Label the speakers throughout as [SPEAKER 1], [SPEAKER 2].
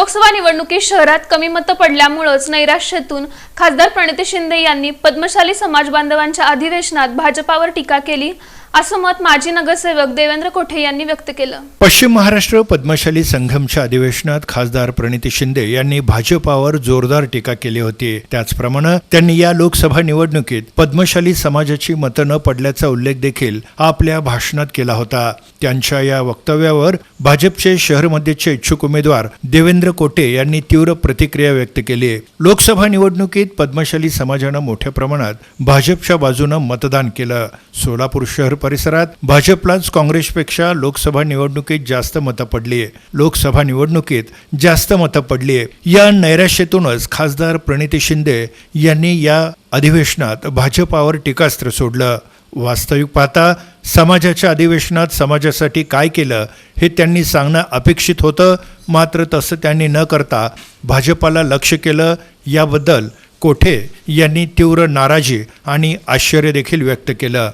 [SPEAKER 1] लोकसभा निवडणुकीत शहरात कमी मतं पडल्यामुळंच नैराश्यातून खासदार प्रणिती शिंदे यांनी पद्मशाली समाज बांधवांच्या अधिवेशनात भाजपावर टीका केली. असं मत माजी नगरसेवक देवेंद्र कोठे यांनी व्यक्त केलं.
[SPEAKER 2] पश्चिम महाराष्ट्र पद्मशाली संघमच्या अधिवेशनात खासदार प्रणिती शिंदे यांनी भाजपावर जोरदार टीका केली होती. त्याचप्रमाणे त्यांनी या लोकसभा निवडणुकीत पद्मशाली समाजाची मतं न पडल्याचा उल्लेख देखील आपल्या भाषणात केला होता. त्यांच्या या वक्तव्यावर भाजपचे शहर मध्येचे इच्छुक उमेदवार देवेंद्र कोटे यांनी तीव्र प्रतिक्रिया व्यक्त केली. लोकसभा निवडणुकीत पद्मशाली समाजानं मोठ्या प्रमाणात भाजपच्या बाजूनं मतदान केलं. सोलापूर शहर परिसरात भाजपलाच काँग्रेसपेक्षा लोकसभा निवडणुकीत जास्त मतं पडली लोकसभा निवडणुकीत जास्त मतं पडली या नैराश्यातूनच खासदार प्रणिती शिंदे यांनी या अधिवेशनात भाजपावर टीकास्त्र सोडलं. वास्तविक पाहता समाजाच्या अधिवेशनात समाजासाठी काय केलं हे त्यांनी सांगणं अपेक्षित होतं मात्र तसं त्यांनी न करता भाजपाला लक्ष केलं. याबद्दल कोठे यांनी तीव्र नाराजी आणि आश्चर्य देखील व्यक्त केलं.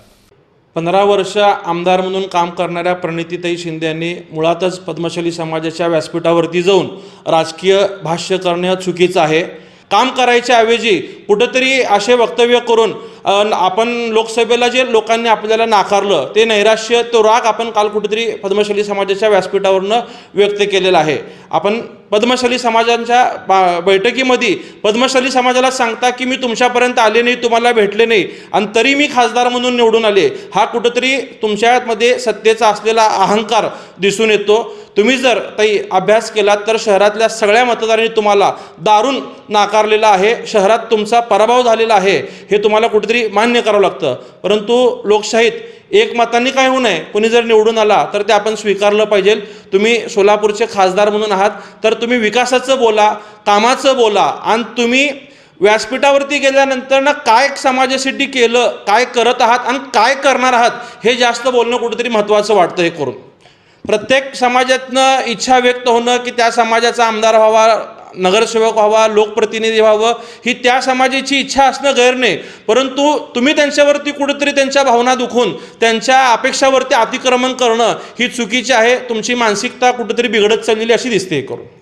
[SPEAKER 3] पंधरा वर्ष आमदार म्हणून काम करणाऱ्या प्रणितीताई शिंदे यांनी मुळातच पद्मशाली समाजाच्या व्यासपीठावरती जाऊन राजकीय भाष्य करणे चुकीचं आहे. काम करायच्या ऐवजी कुठंतरी असे वक्तव्य करून आपण लोकसभेला जे लोकांनी आपल्याला नाकारलं ते नैराश्य तो राग आपण काल कुठेतरी पद्मशाली समाजाच्या व्यासपीठावरनं व्यक्त केलेला आहे. आपण पद्मशाली समाजांच्या बा- बैठकीमध्ये पद्मशाली समाजाला सांगता की मी तुमच्यापर्यंत आले नाही तुम्हाला भेटले नाही आणि तरी मी खासदार म्हणून निवडून आले. हा कुठंतरी तुमच्यामध्ये सत्तेचा असलेला अहंकार दिसून येतो. तुम्ही जर ताई अभ्यास केलात तर शहरातल्या सगळ्या मतदारांनी तुम्हाला दारून नाकारलेला आहे. शहरात तुमचा पराभव झालेला आहे. हे तुम्हाला कुठेतरी मान्य करावं लागतं. परंतु लोकशाहीत एकमतांनी काय होऊ नये? कोणी जर निवडून आला तर ते आपण स्वीकारलं पाहिजे. तुम्ही सोलापूरचे खासदार म्हणून आहात तर तुम्ही विकासाचं बोला कामाचं बोला आणि तुम्ही व्यासपीठावरती गेल्यानंतर ना काय समाजासाठी केलं काय करत आहात आणि काय करणार आहात हे जास्त बोलणं कुठेतरी महत्त्वाचं वाटतं हे करून. प्रत्येक समाजातनं इच्छा व्यक्त होणं की त्या समाजाचा आमदार व्हावा नगरसेवक व्हावा लोकप्रतिनिधी व्हावं ही त्या समाजाची इच्छा असणं गैर नाही. परंतु तुम्ही त्यांच्यावरती कुठेतरी त्यांच्या भावना दुखून त्यांच्या अपेक्षावरती अतिक्रमण करणं ही चुकीची आहे. तुमची मानसिकता कुठेतरी बिघडत चाललेली अशी दिसते करून